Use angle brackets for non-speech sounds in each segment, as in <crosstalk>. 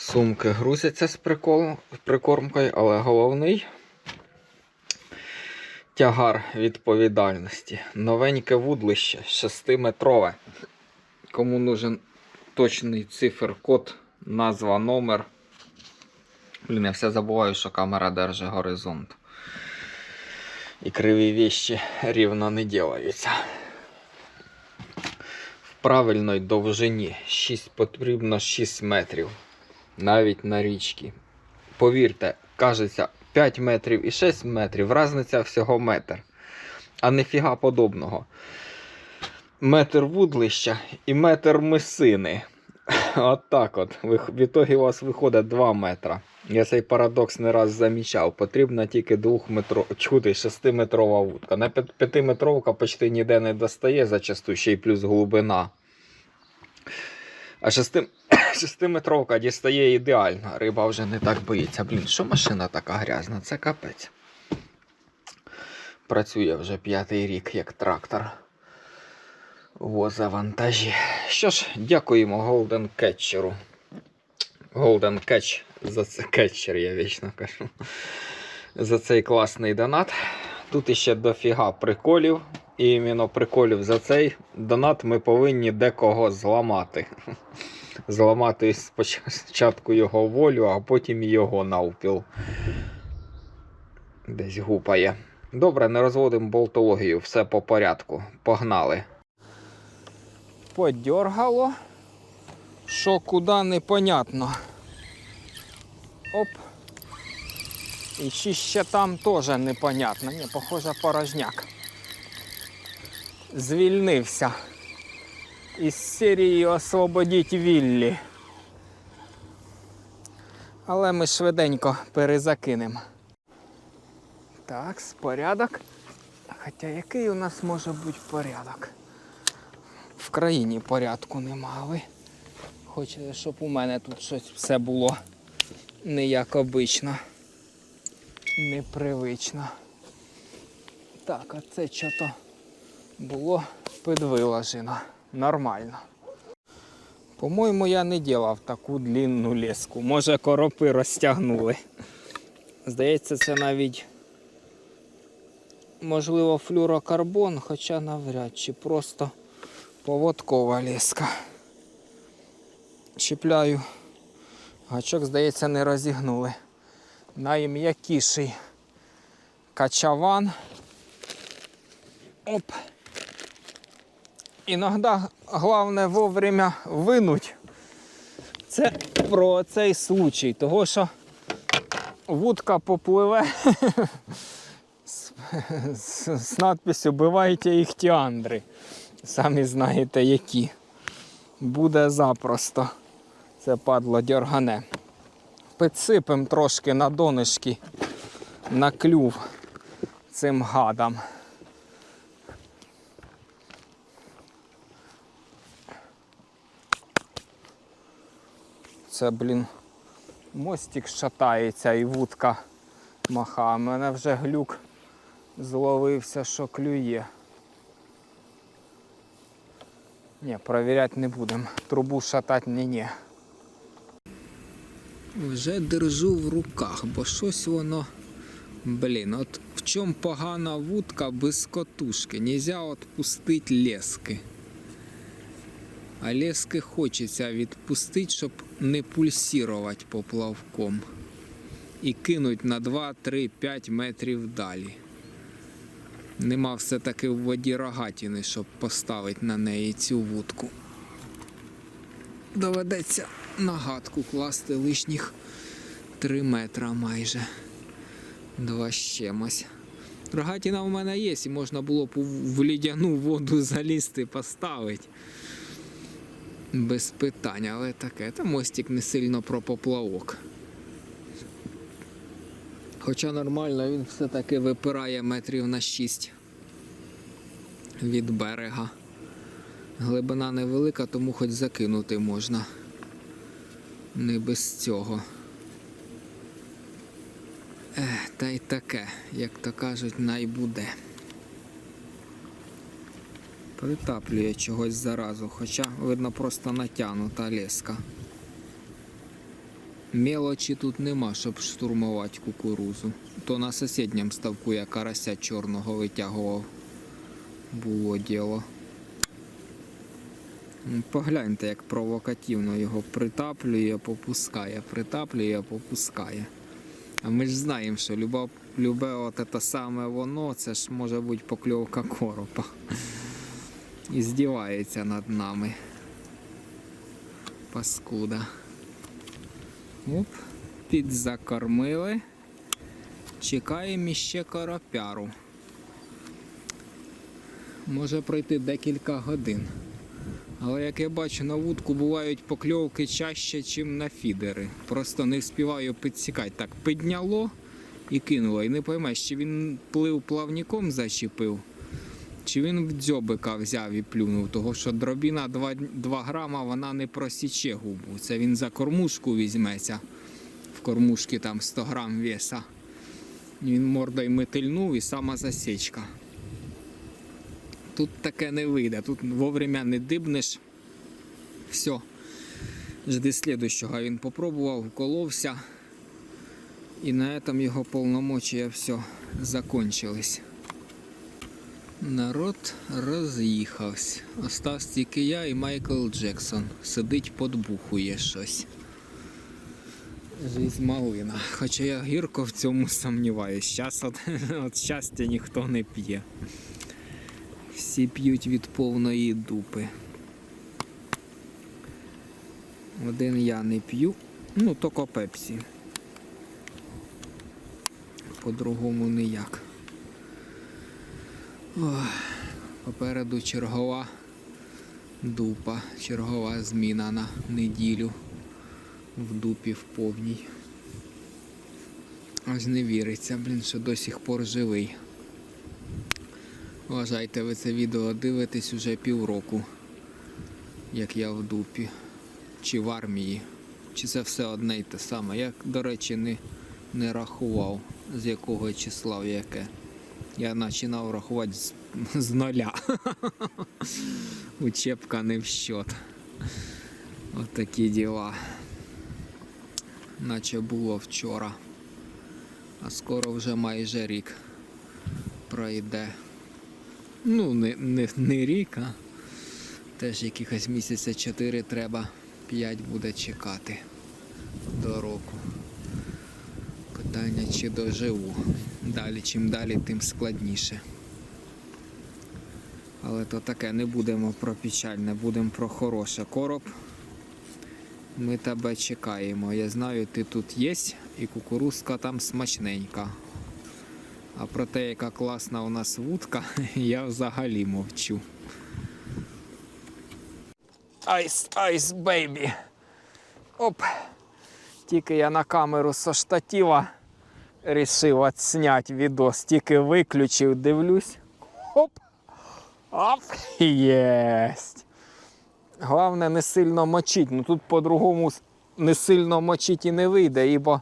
Сумки грузяться з прикормкою, але головний тягар відповідальності. Новеньке вудлище 6-метрове. Кому нужен точний цифр-код, назва, номер. Блін, я все забуваю, що камера держить горизонт. І криві віщі рівно не ділаються. В правильної довжині 6, потрібно 6 метрів. Навіть на річці. Повірте, кажеться 5 метрів і 6 метрів, різниця всього метр. А ніфіга подобного. Метр вудлища і метр мисини. <laughs> От так от. В ітогі у вас виходить 2 метра. Я цей парадокс не раз замічав. Потрібна тільки 2 метро... чути 6-метрова вудка. На 5-метровка почти ніде не достає, зачасту ще й плюс глибина. А 6... 6-метровка дістає ідеально. Риба вже не так боїться. Блін, що машина така грязна? Це капець. Працює вже п'ятий рік як трактор. Воза вантажі. Що ж, дякуємо Golden Catcher'у. Golden Catch за це кетчер, я вічно кажу. За цей класний донат. Тут іще дофіга приколів. І іменно приколів за цей донат ми повинні декого зламати. Зламати спочатку його волю, а потім його навпіл. Десь гупає. Добре, не розводимо болтологію, все по порядку. Погнали. Подьоргало. Що куди непонятно. Оп. І чи ще там теж непонятно. Ні, похоже, порожняк. Звільнився. Із серії Освободіть Віллі. Але ми швиденько перезакинемо. Так, порядок. Хоча який у нас може бути порядок? В країні порядку нема, ви хочете, щоб у мене тут щось все було не як обично. Непривично. Так, а це що-то було підвиложено. Нормально. По-моєму, я не ділав таку длинну леску. Може, коропи розтягнули. Здається, це навіть можливо флюрокарбон, хоча навряд чи просто поводкова леска. Чіпляю. Гачок, здається, не розігнули. Найм'якіший качаван. Оп. Іноді головне вовремя винуть. Це про цей случай, того що вудка попливе з, з, з надписю Бивайте їх тіандри. Самі знаєте які. Буде запросто. Це падло дьоргане. Підсипем трошки на донишки на клюв цим гадам. Це, блін, мостик шатається і вудка маха. А мене вже глюк зловився, що клює. Ні, перевіряти не будемо. Трубу шатати ні ні. Вже держу в руках, бо щось воно. Блін, от в чому погана вудка без котушки. Нельзя відпустити лески. А лески хочеться відпустити, щоб не пульсувати поплавком. І кинуть на 2, 3, 5 метрів далі. Нема все-таки в воді рогатіни, щоб поставити на неї цю вудку. Доведеться на гадку класти лишніх 3 метра майже. Два з чимось. Рогатіна в мене є, і можна було б в лідяну воду залізти поставити. Без питань, але таке. Та мостик не сильно про поплавок. Хоча нормально він все-таки випирає метрів на 6 від берега. Глибина невелика, тому хоч закинути можна. Не без цього. Ех, та й таке, як то кажуть, най буде. Притаплює чогось заразу, хоча, видно, просто натягнута леска. Мелочі тут нема, щоб штурмувати кукурузу. То на сусідньому ставку я карася чорного витягував. Було діло. Погляньте, як провокативно його притаплює, попускає, притаплює, попускає. А ми ж знаємо, що любе, любе от це саме воно, це ж може бути покльовка коропа. І здівається над нами. Паскуда. Оп, підзакормили. Чекаємо іще коропяру. Може пройти декілька годин. Але як я бачу, на вудку бувають покльовки чаще, ніж на фідери. Просто не вспіваю підсікати. Так, підняло і кинуло. І не поймеш, чи він плив плавником зачепив, чи він в дзьобика взяв і плюнув. Того що дробіна 2, 2 грама вона не просіче губу. Це він за кормушку візьметься. В кормушці там 100 грам веса. Він мордою метильнув і сама засічка. Тут таке не вийде, тут вовремя не дибнеш. Все. Жди слідущого. Він попробував, вколовся. І на этом його повномочия все закончились. Народ роз'їхався. Остався тільки я і Майкл Джексон. Сидить, подбухує щось. Жизнь малина. Хоча я гірко в цьому сумніваюсь. Щас от, <laughs> от щастя ніхто не п'є. Всі п'ють від повної дупи. Один я не п'ю. Ну, тільки пепсі. По-другому ніяк. Попереду чергова дупа, чергова зміна на неділю в дупі в повній. Ось не віриться, блін, що до сих пор живий. Вважайте, ви це відео дивитесь уже півроку, як я в дупі, чи в армії, чи це все одне й те саме. Я, до речі, не, не рахував, з якого числа в яке. Я починав рахувати з, з нуля. <laughs> Учебка не в счет. От такі діла. Наче було вчора. А скоро вже майже рік пройде. Ну, не, не, не рік, а теж якихось місяця 4 треба, 5 буде чекати до року. Питання, чи доживу. Далі, чим далі, тим складніше. Але то таке, не будемо про печальне, будемо про хороше. Короб. Ми тебе чекаємо. Я знаю, ти тут є, і кукурузка там смачненька. А про те, яка класна у нас вудка, <laughs> я взагалі мовчу. Айс, айс, бейбі. Оп. Тільки я на камеру со штатива рішив отсняти відос. Тільки виключив, дивлюсь. Оп. Оп. Єсть. Головне не сильно мочить. Ну тут по-другому не сильно мочить і не вийде, ібо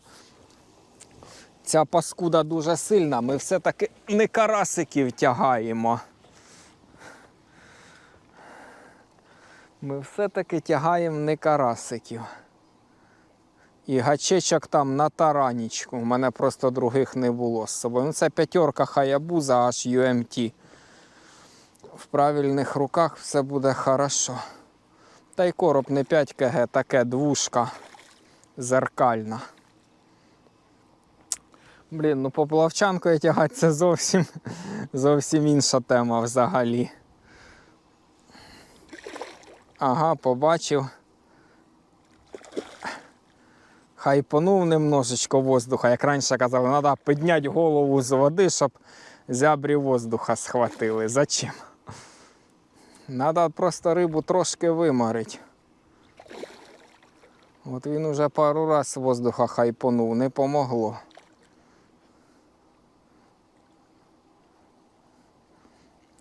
ця паскуда дуже сильна. Ми все-таки не карасиків тягаємо. Ми все-таки тягаємо не карасиків. І гачечок там на таранічку. У мене просто других не було з собою. Ну, це п'ятерка Хаябуза аж UMT. В правильних руках все буде хорошо. Та й короб не 5 кг, таке двушка зеркальна. Блін, ну поплавчанкою тягати це зовсім, зовсім інша тема взагалі. Ага, побачив. Хайпонув немножечко воздуха. Як раніше казали, треба підняти голову з води, щоб зябрі воздуха схватили. Зачем? Треба просто рибу трошки виморити. От він уже пару раз воздуха хайпонув, не помогло.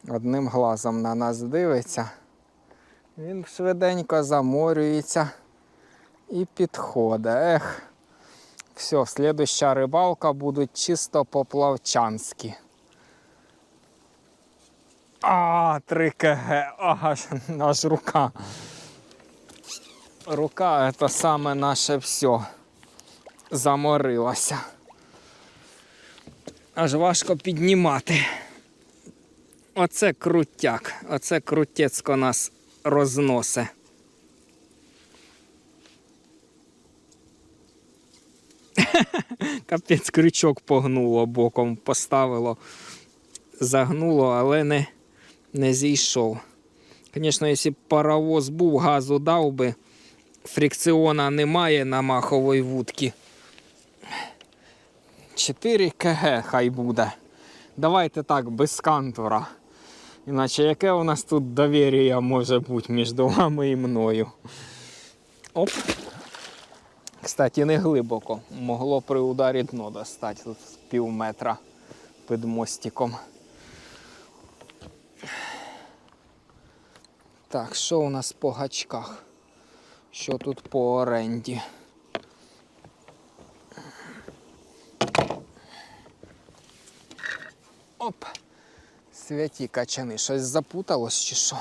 Одним глазом на нас дивиться. Він швиденько заморюється і підходить. Ех. Все, слідуща рибалка буде чисто поплавчанські. А, 3 кг. Ага, <laughs> аж рука. Рука це саме наше все. заморилася. Аж важко піднімати. Оце крутяк, оце крутецько нас розносе. Капець крючок погнуло боком, поставило, загнуло, але не, не зійшов. Звісно, якщо б паровоз був, газу дав би, фрикціона немає на маховій вудці. 4 кг хай буде. Давайте так, без кантора. Іначе яке у нас тут довір'я може бути між вами і мною? Оп. Кстати, не глибоко. Могло при ударі дно достати тут пів метра під мостиком. Так, що у нас по гачках? Що тут по оренді? Оп! Святі качани, щось запуталось чи що?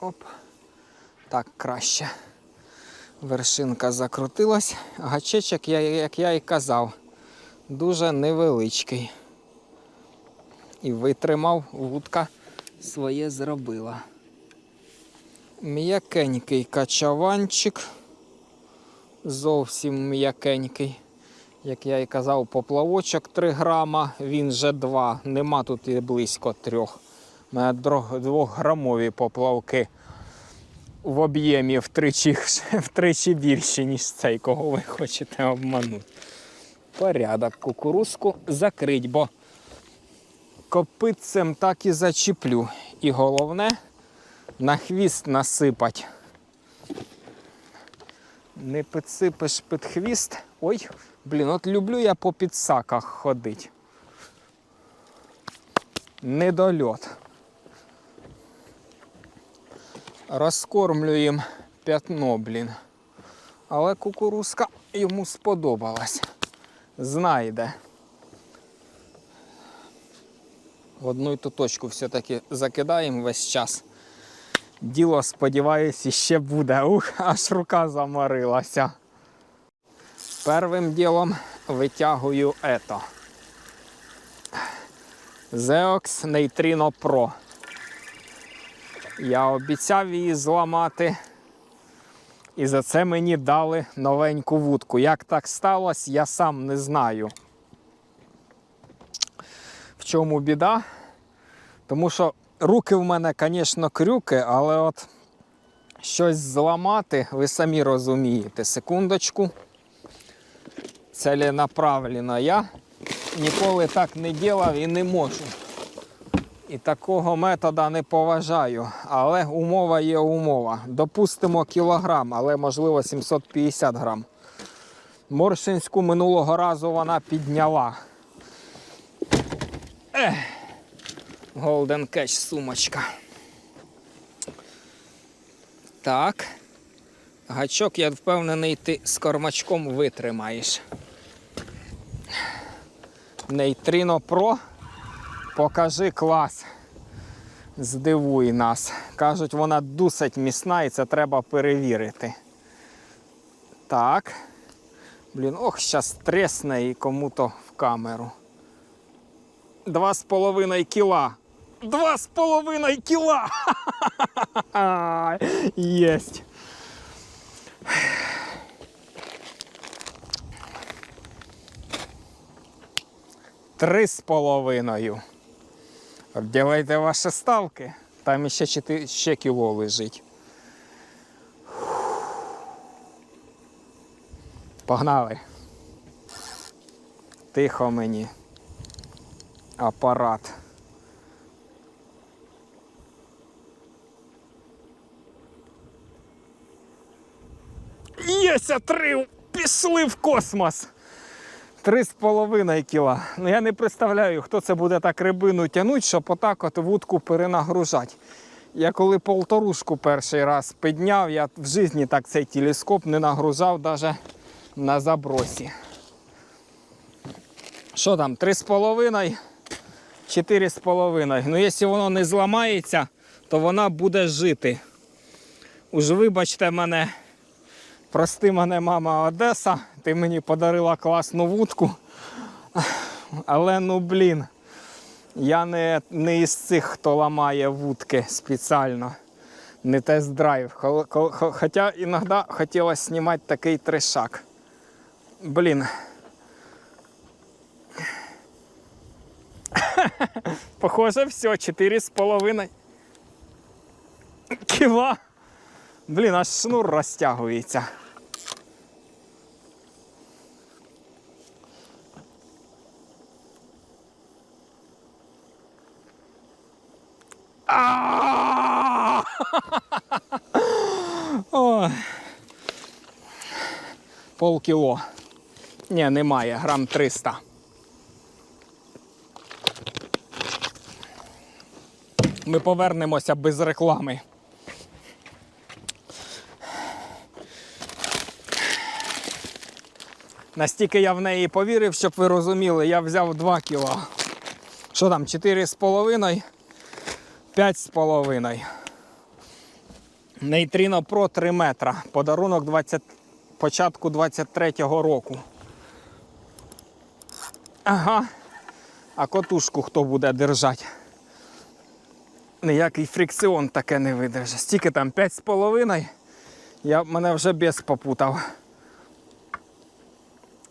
Оп. Так краще. Вершинка закрутилась. Гачечок, як я і казав, дуже невеличкий. І витримав, вудка своє зробила. М'якенький качаванчик. Зовсім м'якенький. Як я і казав, поплавочок 3 грама, він же 2. Нема тут і близько 3. У мене 2-грамові поплавки в об'ємі втричі, <laughs> втричі більші, ніж цей, кого ви хочете обманути. Порядок кукурузку закрить, бо копитцем так і зачіплю. І головне на хвіст насипать. Не підсипеш під хвіст. Ой, блін, от люблю я по підсаках ходити. Недольот. Розкормлюємо п'ятно, блін. Але кукурузка йому сподобалась. Знайде. В одну й ту точку все-таки закидаємо весь час. Діло, сподіваюся, ще буде. Ух, аж рука заморилася. Первим ділом витягую ето. Zeox Neutrino Pro. Я обіцяв її зламати. І за це мені дали новеньку вудку. Як так сталося, я сам не знаю. В чому біда? Тому що руки в мене, звісно, крюки, але от щось зламати, ви самі розумієте. Секундочку. Целенаправленно я ніколи так не ділав і не можу. І такого метода не поважаю. Але умова є умова. Допустимо кілограм, але можливо 750 грам. Моршинську минулого разу вона підняла. Ех. Golden Catch сумочка. Так. Гачок, я впевнений, ти з кормачком витримаєш. Нейтріно Pro. Покажи клас. Здивуй нас. Кажуть, вона досить міцна і це треба перевірити. Так. Блін, ох, щас тресне і кому-то в камеру. Два з половиною кіла. Два з половиною кіла. <laughs> Єсть. Три з половиною. Обдівайте ваші ставки. Там ще, чотири- ще кіло лежить. Погнали. Тихо мені. Апарат. Єся три! Пішли в космос! Три з половиною кіла. Ну я не представляю, хто це буде так рибину тягнути, щоб отак от вудку перенагружати. Я коли полторушку перший раз підняв, я в житті так цей телескоп не нагружав навіть на забросі. Що там, три з половиною, чотири з половиною. Ну, якщо воно не зламається, то вона буде жити. Уж вибачте мене Прости мене, мама Одеса, ти мені подарила класну вудку. Але ну блін, я не, не із цих, хто ламає вудки спеціально. Не тест-драйв. Хо- хо- хо- Хоча іноді хотілося знімати такий трешак. Блін. Похоже, все, 4,5 кіла. Блін, аж шнур розтягується. А! Ой. Полкіло. Ні, немає, грам 300. Ми повернемося без реклами. Настільки я в неї повірив, щоб ви розуміли, я взяв 2 кіла. Що там, 4,5, 5,5. Нейтріно Pro 3 метра. Подарунок 20, початку 23-го року. Ага. А котушку хто буде держати? Ніякий фрикціон таке не видержить. Стільки там 5,5. Я мене вже без попутав.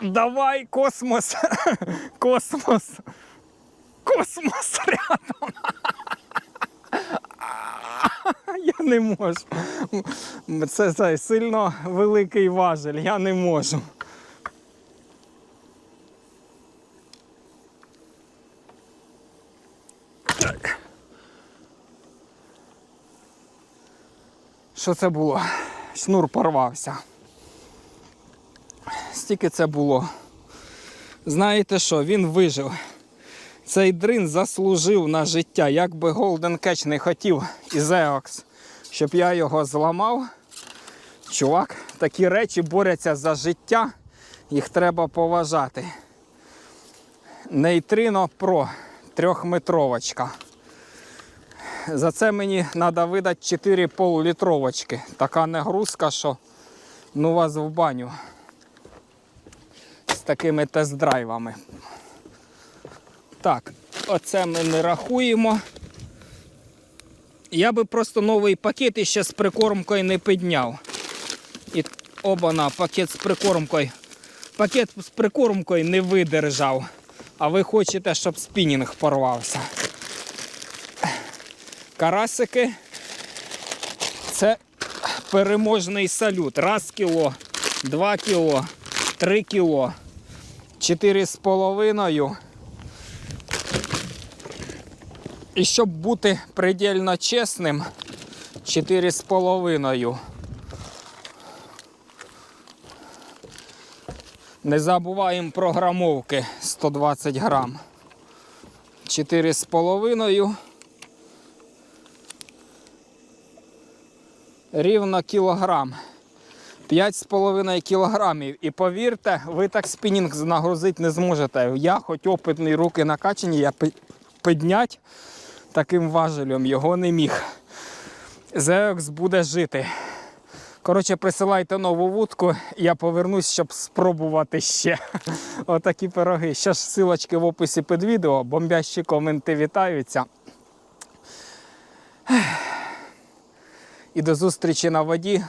Давай, космос! <laughs> Космос! Космос рядом! Я не можу. Це, це сильно великий важель, я не можу. Так. Що це було? Шнур порвався. Стільки це було. Знаєте що, він вижив. Цей дрин заслужив на життя. Як би Golden Catch не хотів із Eox, щоб я його зламав. Чувак, такі речі борються за життя, їх треба поважати. Нейтрино Pro, трьохметровочка. За це мені треба видати 4 пол-літровочки. Така нагрузка, що ну вас в баню з такими тест-драйвами. Так, оце ми не рахуємо. Я би просто новий пакет іще з прикормкою не підняв. І оба-на, пакет з прикормкою. Пакет з прикормкою не видержав. А ви хочете, щоб спінінг порвався. Карасики. Це переможний салют. Раз кіло, два кіло, три кіло, чотири з половиною. І щоб бути предельно чесним, 4,5. Не забуваємо про грамовки 120 грам. 4,5. Рівно кілограм. 5,5 кілограмів. І повірте, ви так спінінг нагрузити не зможете. Я, хоч опитний руки накачані, я піднять таким важелем його не міг. Зеокс буде жити. Коротше, присилайте нову вудку, я повернусь, щоб спробувати ще. <laughs> Отакі пироги. Ще ж силочки в описі під відео, бомбящі коменти вітаються. І до зустрічі на воді.